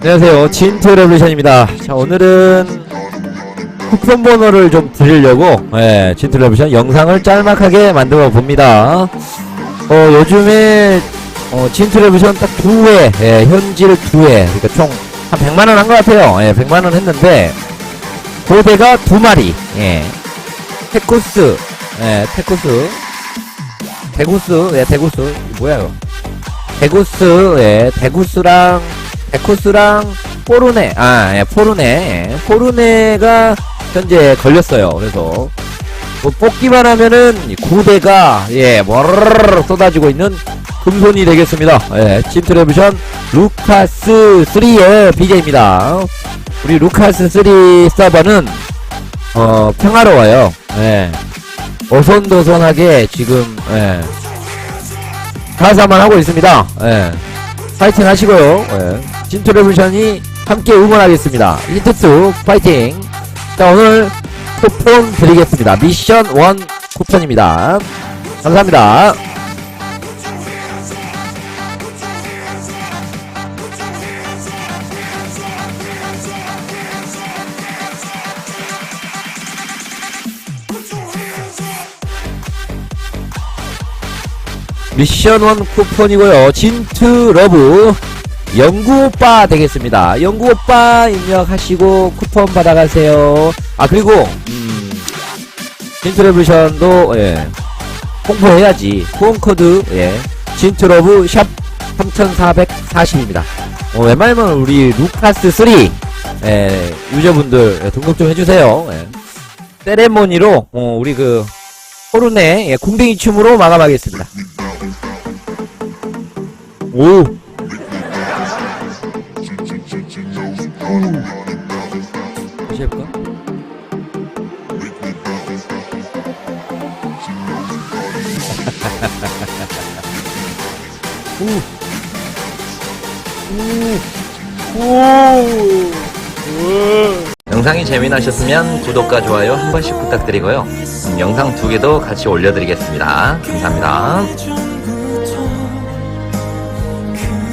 안녕하세요. 진트 레볼루션입니다. 자, 오늘은 쿠폰 번호를 좀 드리려고, 예, 진트 레볼루션 영상을 짤막하게 만들어 봅니다. 어, 요즘에, 어, 진트 레볼루션 딱 두 회, 예, 현질 두 회, 그러니까 총 한 100만원 한 것 같아요. 예, 100만원 했는데, 고대가 두 마리, 예, 테코스, 예, 테코스, 대구스, 예, 대구스, 뭐야, 이거. 대구스, 예, 대구스랑, 데코스랑 포르네, 아, 예, 포르네, 예, 포르네가 현재 걸렸어요. 그래서, 뭐, 뽑기만 하면은, 이 고대가, 예, 머르르르 쏟아지고 있는 금손이 되겠습니다. 예, 찐트레비션 루카스 3의 BJ입니다. 우리 루카스 3 서버는, 어, 평화로워요. 예, 어선도선하게 지금, 예, 사사만 하고 있습니다. 예. 파이팅 하시고요. 예. 진트레블션이 함께 응원하겠습니다. 힌트스 파이팅. 자 오늘 쿠폰 드리겠습니다. 미션 1 쿠폰입니다. 감사합니다. 미션 1 쿠폰이고요. 진트 러브 영구 오빠 되겠습니다. 영구 오빠 입력하시고 쿠폰 받아가세요. 아 그리고 음, 진트 레볼루션도 예, 홍보해야지. 후원 코드 예, 진트 러브 샵 3440입니다. 어, 웬만하면 우리 루카스 3 예, 유저분들 예, 등록 좀 해주세요. 예. 세레모니로 어, 우리 그 호르네 예, 궁뎅이 춤으로 마감하겠습니다. 오. 다시 해볼까? 오. 오. 오. 영상이 재미나셨으면 구독과 좋아요 한 번씩 부탁드리고요. 음, 영상 두 개도 같이 올려드리겠습니다. 감사합니다.